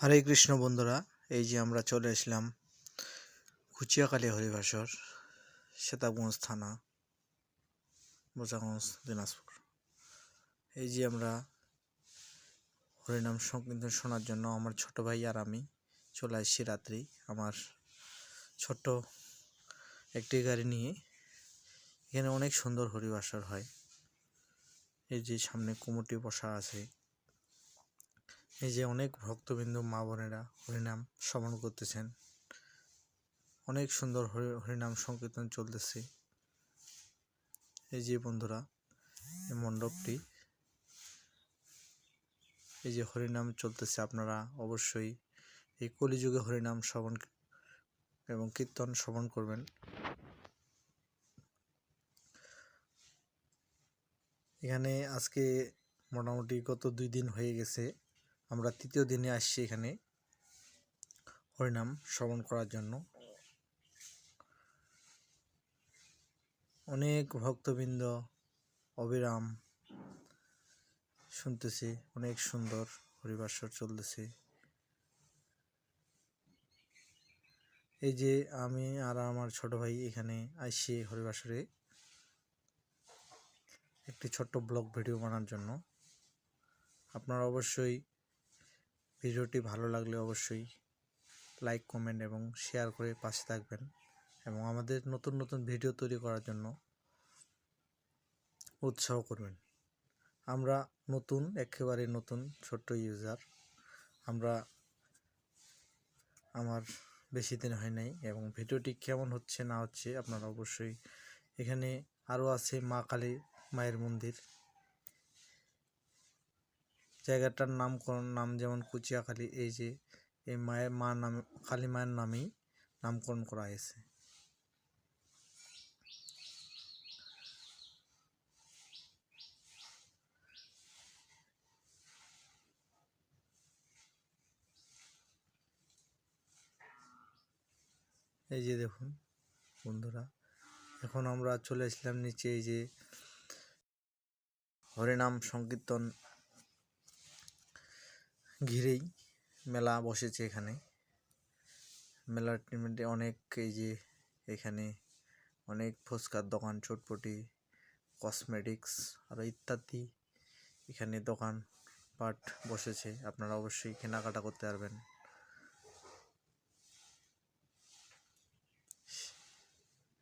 হরে কৃষ্ণ বন্ধুরা, এই যে আমরা চলে আসলাম কুচিয়াকালী হরিবাসর সেতাবগঞ্জ থানা বোচাগঞ্জ দিনাজপুর। এই যে আমরা হরিনাম সংকীর্তন শোনার জন্য আমার ছোট ভাই আর আমি চলে আসছি রাত্রি। আমার ছোট্ট একটি গাড়ি নিয়ে। এখানে অনেক সুন্দর হরিবাসর হয়। এই যে সামনে কুমুটি বসা আছে। এই যে অনেক ভক্তবিন্দু মা বোনেরা হরিনাম শ্রবণ করতেছেন। অনেক সুন্দর হরি, হরিনাম সংকীর্তন চলতেছে। এই যে বন্ধুরা, এই মণ্ডপটি, এই যে হরিনাম চলতেছে আপনারা অবশ্যই এই কলিযুগে হরিনাম শ্রবণ এবং কীর্তন শ্রবণ করবেন। এখানে আজকে মোটামুটি গত দুই দিন হয়ে গেছে। আমরা তৃতীয় দিনে আসছি এখানে। হরিনাম শ্রবণ করার জন্য। অনেক ভক্তবৃন্দ অবিরাম শুনতেছি, অনেক সুন্দর হরিবাসর চলতেছে। এই যে আমি আর আমার ছোট ভাই এখানে আসছি হরিবাসরে। একটি ছোট্ট ব্লগ ভিডিও বানার জন্য। আপনারা অবশ্যই ভিডিওটি ভালো লাগলে অবশ্যই লাইক, কমেন্ট এবং শেয়ার করে পাশে থাকবেন এবং আমাদের নতুন নতুন ভিডিও তৈরি করার জন্য উৎসাহ করবেন। আমরা নতুন, একেবারে নতুন, ছোট্ট ইউজার আমরা আমার বেশি দিন হয় নাই এবং ভিডিওটি কেমন হচ্ছে না হচ্ছে আপনারা অবশ্যই এখানে আরও আছে মা কালী মায়ের মন্দির। জায়গাটার নামকরণ নাম যেমন কুচিয়াখালী, এই যে, এই মায়ের, মা নাম কালী মায়ের নামেই নামকরণ করা হয়েছে। এই যে দেখুন বন্ধুরা, এখন আমরা চলে আসলাম নিচে, এই যে হরিনাম সংকীর্তন ঘিরেই মেলা বসেছে এখানে। মেলার মধ্যে অনেক এই যে এখানে অনেক ফুচকার দোকান, চটপটি কসমেটিক্স আরও ইত্যাদি এখানে দোকান পাট বসেছে। আপনারা অবশ্যই কেনাকাটা করতে পারবেন।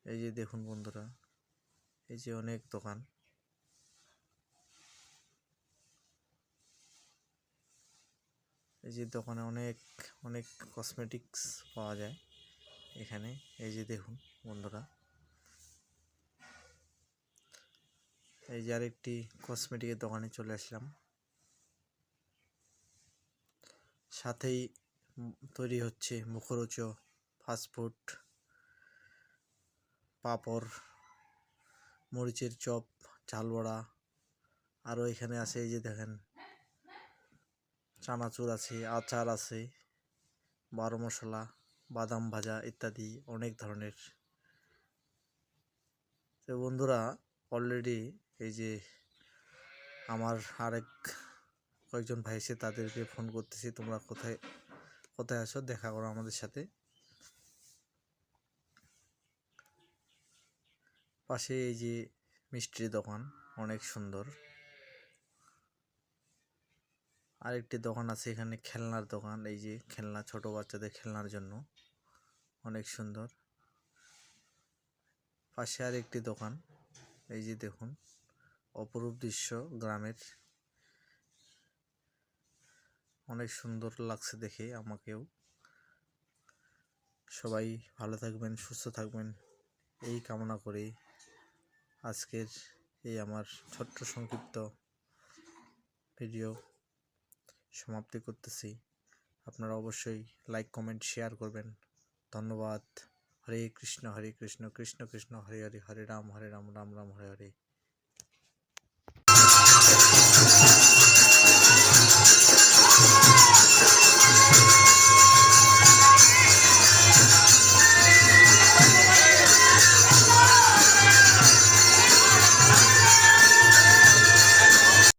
এই যে দেখুন বন্ধুরা, এই যে অনেক দোকান। এই যে দোকানে অনেক অনেক কসমেটিক্স পাওয়া যায় এখানে। এই যে দেখুন বন্ধুরা। এই যে আরেকটি কসমেটিকের দোকানে চলে আসলাম। সাথেই তৈরি হচ্ছে মুখরোচ ফাস্টফুড পাঁপড়, মরিচের চপ, ঝালবড়া। আরও এখানে আছে এই যে দেখেন চানাচুর আছে, আচার আছে, বারো মশলা, বাদাম ভাজা ইত্যাদি অনেক ধরনের। তো বন্ধুরা অলরেডি এই যে আমার আরেক কয়েকজন ভাই এসে তাদেরকে ফোন করতেছি, তোমরা কোথায় কোথায় আছো? দেখা করো আমাদের সাথে। পাশে এই যে মিষ্টির দোকান, অনেক সুন্দর। আরেকটি দোকান আছে এখানে খেলনার দোকান, এই যে খেলনা, ছোট বাচ্চাদের খেলনার জন্য। অনেক সুন্দর। পাশে আর একটি দোকান, এই যে দেখুন, অপরূপ দৃশ্য গ্রামের। অনেক সুন্দর লাগছে দেখে আমাকেও। সবাই ভালো থাকবেন, সুস্থ থাকবেন। এই কামনা করেই আজকের এই আমার ছোট্ট সংক্ষিপ্ত ভিডিও। সমাপ্তি করতেছি। আপনারা অবশ্যই লাইক কমেন্ট শেয়ার করবেন। ধন্যবাদ। হরে কৃষ্ণ হরে কৃষ্ণ কৃষ্ণ কৃষ্ণ, হরে হরে হরে রাম হরে রাম রাম রাম, হরে হরে।